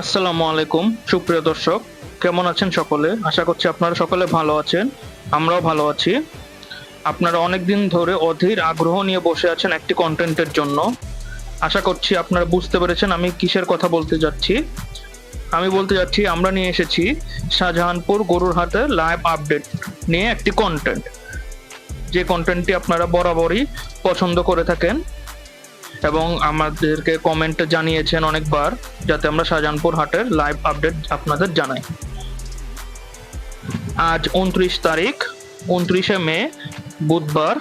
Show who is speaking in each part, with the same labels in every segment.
Speaker 1: আসসালামু আলাইকুম, সুপ্রিয় দর্শক। কেমন আছেন সকলে? আশা করছি আপনারা সকলে ভালো আছেন, আমরাও ভালো আছি। আপনারা অনেক দিন ধরে অধীর আগ্রহ নিয়ে বসে আছেন একটি কন্টেন্টের জন্য। আশা করছি আপনারা বুঝতে পেরেছেন আমি কিসের কথা বলতে যাচ্ছি। আমি বলতে যাচ্ছি, আমরা নিয়ে এসেছি শাহজাহানপুর গরুর হাতে লাইভ আপডেট নিয়ে একটি কন্টেন্ট যে কন্টেন্টটি আপনারা বরাবরই পছন্দ করে থাকেন এবং আমাদেরকে কমেন্টে জানিয়েছেন অনেকবার, যাতে আমরা শাহজাহানপুর হাটের লাইভ আপডেট আপনাদের জানাই। আজ উনত্রিশ তারিখ, উনত্রিশে মে, বুধবার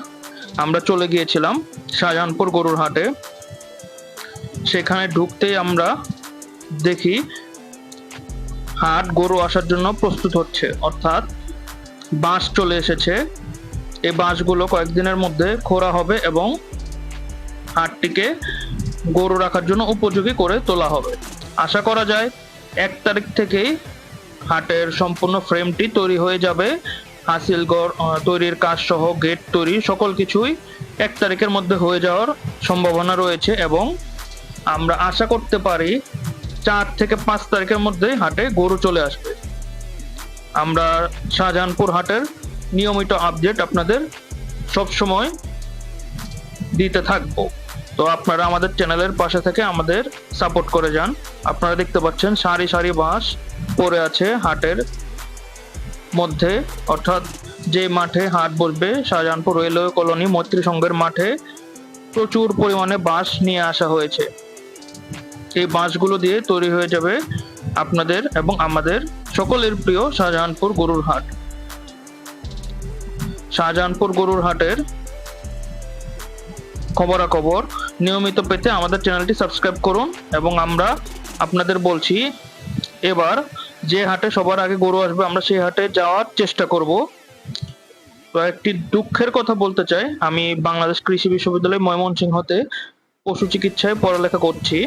Speaker 1: আমরা চলে গিয়েছিলাম শাহজাহানপুর গরুর হাটে। সেখানে ঢুকতেই আমরা দেখি হাট গরু আসার জন্য প্রস্তুত হচ্ছে। অর্থাৎ বাঁশ চলে এসেছে। এই বাঁশগুলো কয়েকদিনের মধ্যে খোঁড়া হবে এবং হাটটিকে গরু রাখার জন্য উপযোগী করে তোলা হবে। আশা করা যায় এক তারিখ থেকেই হাটের সম্পূর্ণ ফ্রেমটি তৈরি হয়ে যাবে। হাসিল গড় তৈরির কাজ সহ গেট তৈরি সকল কিছুই এক তারিখের মধ্যে হয়ে যাওয়ার সম্ভাবনা রয়েছে এবং আমরা আশা করতে পারি চার থেকে পাঁচ তারিখের মধ্যে হাটে গরু চলে আসবে। আমরা শাহজাহানপুর হাটের নিয়মিত আপডেট আপনাদের সব সময় দিতে থাকব। তো আপনারা আমাদের চ্যানেলের পাশে থেকে আমাদের সাপোর্ট করে যান। আপনারা দেখতে পাচ্ছেন সারি সারি বাঁশ পড়ে আছে হাটের মধ্যে। অর্থাৎ যে মাঠে হাট বসবে, শাহজাহানপুর রেলওয়ে কলোনি মৈত্রী সংঘের মাঠে প্রচুর পরিমাণে বাঁশ নিয়ে আসা হয়েছে। এই বাঁশগুলো দিয়ে তৈরি হয়ে যাবে আপনাদের এবং আমাদের সকলের প্রিয় শাহজাহানপুর গরুর হাট। শাহজাহানপুর গরুর হাটের খবরাখবর নিয়মিত পেতে আমাদের চ্যানেলটি সাবস্ক্রাইব করুন এবং আমরা আপনাদের বলছি, এবার যে হাটে সবার আগে গরু আসবে, আমরা সেই হাটে যাওয়ার চেষ্টা করব। তো একটি দুঃখের কথা বলতে চাই। আমি বাংলাদেশ কৃষি বিশ্ববিদ্যালয় ময়মনসিংহতে পশু চিকিৎসায় পড়ালেখা করছি।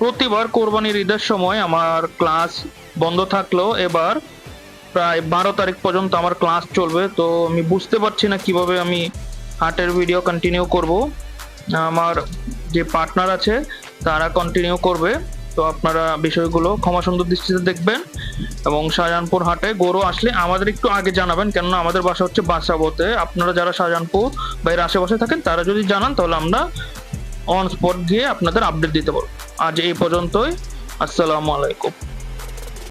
Speaker 1: প্রতিবার কোরবানির ঈদের সময় আমার ক্লাস বন্ধ থাকলেও এবার প্রায় বারো তারিখ পর্যন্ত আমার ক্লাস চলবে, তো আমি বুঝতে পারছি না কীভাবে আমি হাটের ভিডিও কন্টিনিউ করব। আমার যে পার্টনার আছে, তারা কন্টিনিউ করবে। তো আপনারা বিষয়গুলো ক্ষমা সুন্দর দৃষ্টিতে দেখবেন। এবং শাহজাহানপুর হাটে গরু আসলে আমাদের একটু আগে জানাবেন, কেননা আমাদের বাসা হচ্ছে বাসাবোতে। আপনারা যারা শাহজাহানপুর বা এর আশেপাশে থাকেন, তারা যদি জানান, তাহলে আমরা অন স্পট গিয়ে আপনাদের আপডেট দিতে পারব। আজ এই পর্যন্তই। আসসালামু আলাইকুম।